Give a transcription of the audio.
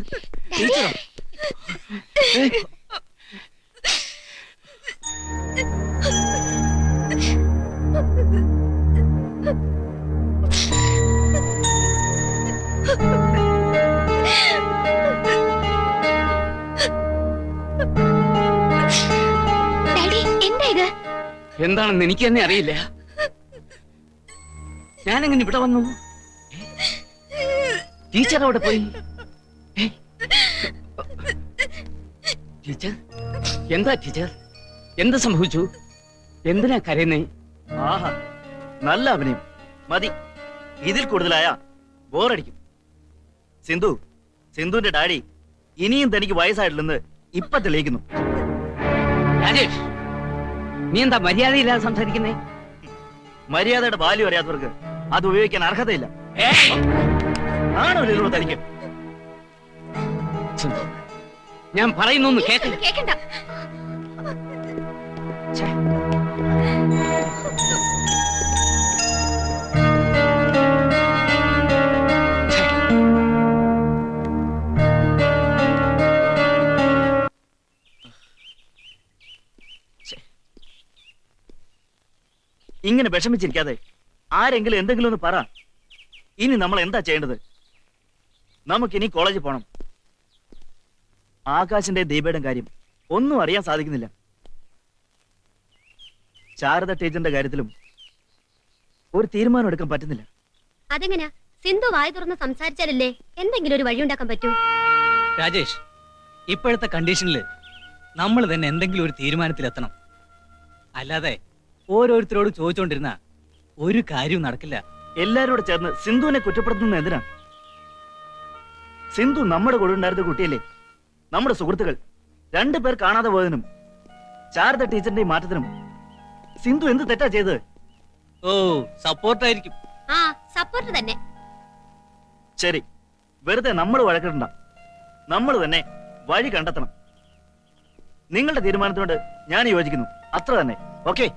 ടീച്ചറോ എന്താണെന്ന് എനിക്ക് തന്നെ അറിയില്ല. ഞാനെങ്ങനെ ഇവിടെ വന്നു? ടീച്ചർ അവിടെ പോയി. ടീച്ചർ എന്താ ടീച്ചർ? എന്ത് സംഭവിച്ചു? എന്തിനാ കരയുന്നേ? ആഹാ നല്ല അഭിനയം. മതി. ഇതിൽ കൂടുതലായ ബോറടിക്കും. സിന്ധു സിന്ധുവിന്റെ ഡാഡി ഇനിയും തനിക്ക് വയസ്സായിട്ടില്ലെന്ന് ഇപ്പൊ തെളിയിക്കുന്നു. രാജേഷ് നീ എന്താ മര്യാദയില്ലാതെ സംസാരിക്കുന്നേ? മര്യാദയുടെ ബാല്യം അറിയാത്തവർക്ക് അത് ഉപയോഗിക്കാൻ അർഹതയില്ല. ആണോ ഇതിലൂടെ തനിക്ക്? സിന്ധു, ഞാൻ പറയുന്നൊന്ന് കേട്ട കേക്കണ്ട. ഇങ്ങനെ വിഷമിച്ചിരിക്കാതെ ആരെങ്കിലും എന്തെങ്കിലും ഒന്ന് പറ. ഇനി നമ്മൾ എന്താ ചെയ്യേണ്ടത്? നമുക്കിനി കോളേജിൽ പോണം. ആകാശിന്റെ ദീപയുടെ കാര്യം ഒന്നും അറിയാൻ സാധിക്കുന്നില്ല. ശാരദ ടീച്ചറിന്റെ കാര്യത്തിലും ഒരു തീരുമാനം എടുക്കാൻ പറ്റുന്നില്ല. അതെങ്ങനെയാ സിന്ധു വായ തുറന്ന് സംസാരിച്ചാലല്ലേ എന്തെങ്കിലും ഒരു വഴി ഉണ്ടാക്കാൻ പറ്റൂ? രാജേഷ് ഇപ്പോഴത്തെ കണ്ടീഷനിൽ നമ്മൾ തന്നെ എന്തെങ്കിലും ഒരു തീരുമാനത്തിലെത്തണം. അല്ലാതെ ഓരോരുത്തരോട് ചോദിച്ചുകൊണ്ടിരുന്ന ഒരു കാര്യവും നടക്കില്ല. എല്ലാരോടും ചേർന്ന് സിന്ധുവിനെ കുറ്റപ്പെടുത്തുന്നത് എന്തിനാ? സിന്ധു നമ്മുടെ കൂടെ ഉണ്ടായിരുന്ന കുട്ടിയല്ലേ? നമ്മുടെ സുഹൃത്തുക്കൾ. രണ്ടു പേർ കാണാതെ പോയതിനും ശാരദ ടീച്ചറിന്റെ മാറ്റത്തിനും സിന്ധു എന്ത് തെറ്റാ ചെയ്തത്? ഓ സപ്പോർട്ടായിരിക്കും. ആ സപ്പോർട്ട് തന്നെ. ശരി. വെറുതെ നമ്മൾ വഴക്കിടണ്ട. നമ്മൾ തന്നെ വഴി കണ്ടെത്തണം. നിങ്ങളുടെ തീരുമാനത്തിനോട് ഞാൻ യോജിക്കുന്നു. അത്ര തന്നെ. ഓക്കെ?